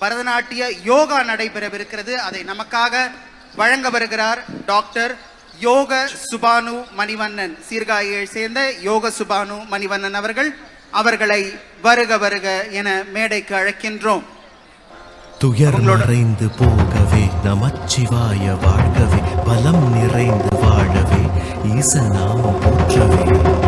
பரதநாட்டிய யோகா நடைபெறவிருக்கிறது. அதை நமக்காக வழங்க வருகிறார் டாக்டர் யோக சுபானு மணிவண்ணன். சீர்காழியை சேர்ந்த யோக சுபானு மணிவண்ணன் அவர்கள் அவர்களை வருக வருக என மேடைக்கு அழைக்கின்றோம். துயர் மறைந்து போகவே நமச்சிவாய வாழ்கவே பலம் நிறைந்து வாழவே ஈசன் நாமம் போற்றவே.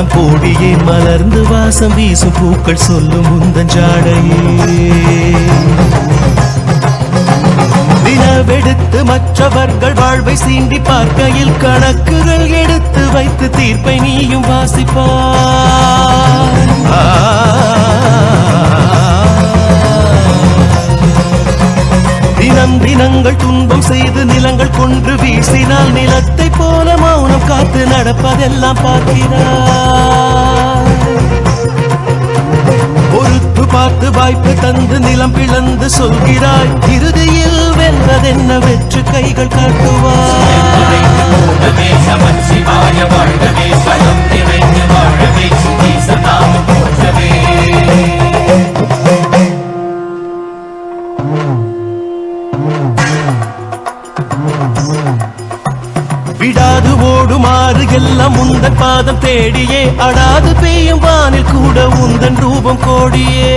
பாதம் போடியே மலர்ந்து வாசம் வீசும் பூக்கள் சொல்லும் உந்தன் ஜாடையே. மற்றவர்கள் வாழ்வை சீண்டி பார்க்கையில் கணக்குகள் எடுத்து வைத்து தீர்ப்பை நீயும் வாசிப்பார். தினம் தினங்கள் துன்பம் செய்து நிலங்கள் கொன்று வீசினால் நிலத்தை போல மௌன காத்து நடப்பதெல்லாம் பார்க்கிறார் பொறுத்து பார்த்து வாய்ப்பு தந்து நிலம் பிளந்து சொல்கிறாய். இறுதியில் வெல்வதென்ன வெற்று கைகள் காட்டுவார் ஓங்கமே விடாது ஓடுமாறு எல்லாம் உந்தன் பாதம் தேடியே. அடாது பெய்யும் வானில் கூட உந்தன் ரூபம் கோடியே.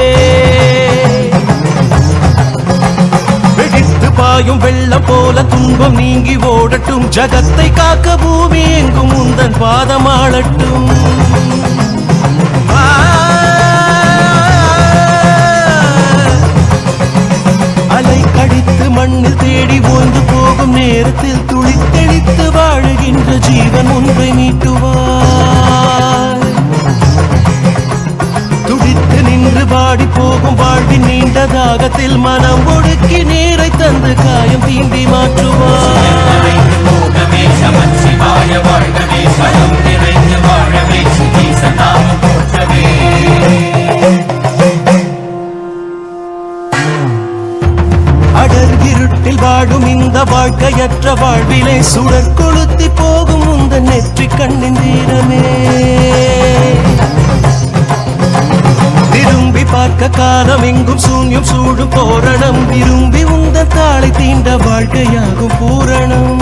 வெடித்து பாயும் வெள்ளம் போல துன்பம் நீங்கி ஓடட்டும். ஜகத்தை காக்க பூமி எங்கும் உந்தன் பாதம் ஆளட்டும். அலை கடித்து மண்ணில் தேடி ஓய்ந்து போகும் நேரத்தில் துளித்தெளித்து வா. ஜீவன் ஒன்றை நீட்டுவார் துடித்து நின்று பாடி போகும் வாழ்வின் நீண்ட தாகத்தில் மனம் ஒடுக்கி நீரை தந்து காயம் தீண்டி மாற்றுவார். ஓங்கமே அடர் இருட்டில் வாழும் இந்த வாழ்க்கையற்ற வாழ்விலே சுடர் நெற்றி கண்ணின் தீரமே. திரும்பி பார்க்க காலம் எங்கும் சூன்யம் சூடும் போரணம் விரும்பி உந்த தாளை தீண்ட வாழ்க்கையாகும் பூரணம்.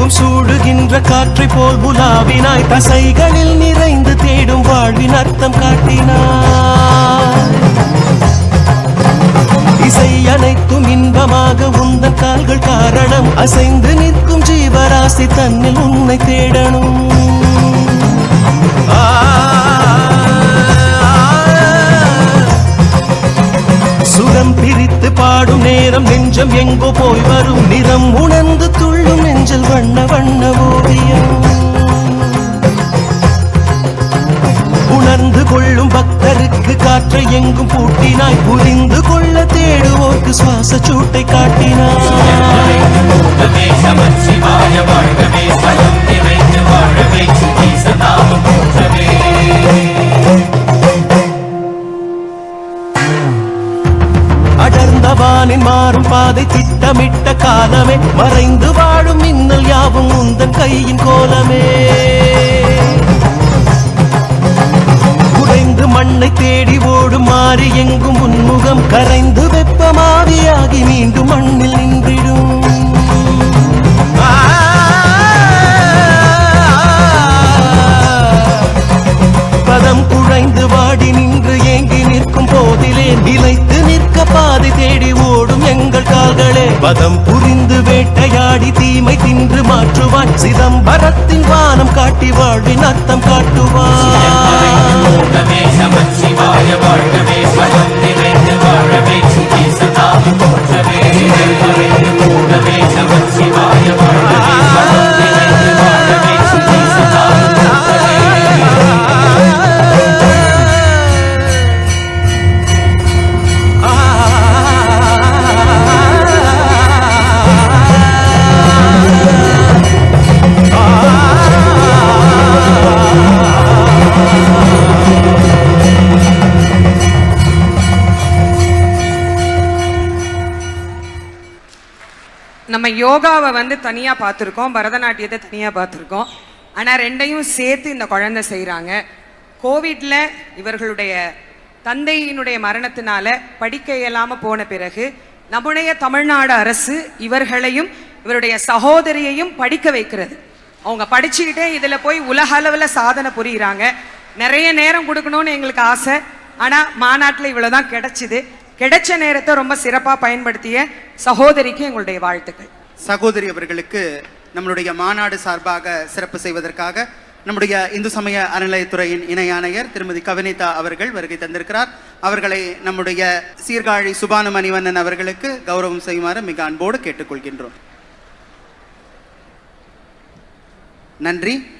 எங்கும் சூடுகின்ற காற்றை போல் புலாவினாய் தசைகளில் நிறைந்து தேடும் வாழ்வின் அர்த்தம் காட்டினாய். இசை அனைத்தும் இன்பமாக உந்தன் கால்கள் காரணம். அசைந்து நிற்கும் ஜீவராசி தன்னில் உன்னை தேடணும். ஆ, சுரம் பிரித்து பாடும் நேரம் நெஞ்சம் எங்கோ போய் வரும் நிறம் உணர் துள்ளும் வண்ண வண்ண ஓவியம். உணர்ந்து கொள்ளும் பக்தருக்கு காற்றை எங்கும் பூட்டினாய். புரிந்து கொள்ள தேடுவோர்க்கு சுவாச சூட்டை காட்டினாய். யாவும் உந்தன் கையின் கோலமே. குறைந்து மண்ணை தேடி ஓடும் மாறி எங்கும் உன்முகம் கரைந்து வெப்பமாவியாகி மீண்டும் மண்ணில் நின்றிடும். பதம் குழைந்து வாடி நின்று ஏங்கி நிற்கும் போதிலே நிலைத்து நிற்க பாதை தேடி ஓடும் எங்கள் கால்களே. பதம் புரிந்து வேட்டையாடி தீமை தின்று மாற்றுவாய் சிதம்பரத்தின் வானம் காட்டி வாழ்வின் அர்த்தம் காட்டுவாய். ஓகமே வாழவே நம்ம யோகாவை வந்து தனியாக பார்த்துருக்கோம் பரதநாட்டியத்தை தனியாக பார்த்துருக்கோம். ஆனால் ரெண்டையும் சேர்த்து இந்த குழந்தை செய்கிறாங்க கோவிட்ல இவர்களுடைய தந்தையினுடைய மரணத்தினால படிக்க இயலாமல் போன பிறகு நம்முடைய தமிழ்நாடு அரசு இவர்களையும் இவருடைய சகோதரியையும் படிக்க வைக்கிறது. அவங்க படிச்சுக்கிட்டே இதில் போய் உலக அளவில் சாதனை புரியுறாங்க. நிறைய நேரம் கொடுக்கணும்னு எங்களுக்கு ஆசை. ஆனால் மாநாட்டில் இவ்வளோதான் கிடைச்சிது. கிடைச்ச நேரத்தை ரொம்ப சிறப்பாக பயன்படுத்திய சகோதரிக்கு எங்களுடைய வாழ்த்துக்கள். சகோதரி அவர்களுக்கு நம்மளுடைய மாநாடு சார்பாக சிறப்பு செய்வதற்காக நம்முடைய இந்து சமய அறநிலையத்துறையின் இணை ஆணையர் திருமதி கவினிதா அவர்கள் வருகை தந்திருக்கிறார். அவர்களை நம்முடைய சீர்காழி சுபானு மணிவண்ணன் அவர்களுக்கு கௌரவம் செய்யுமாறு மிக அன்போடு கேட்டுக்கொள்கின்றோம். நன்றி.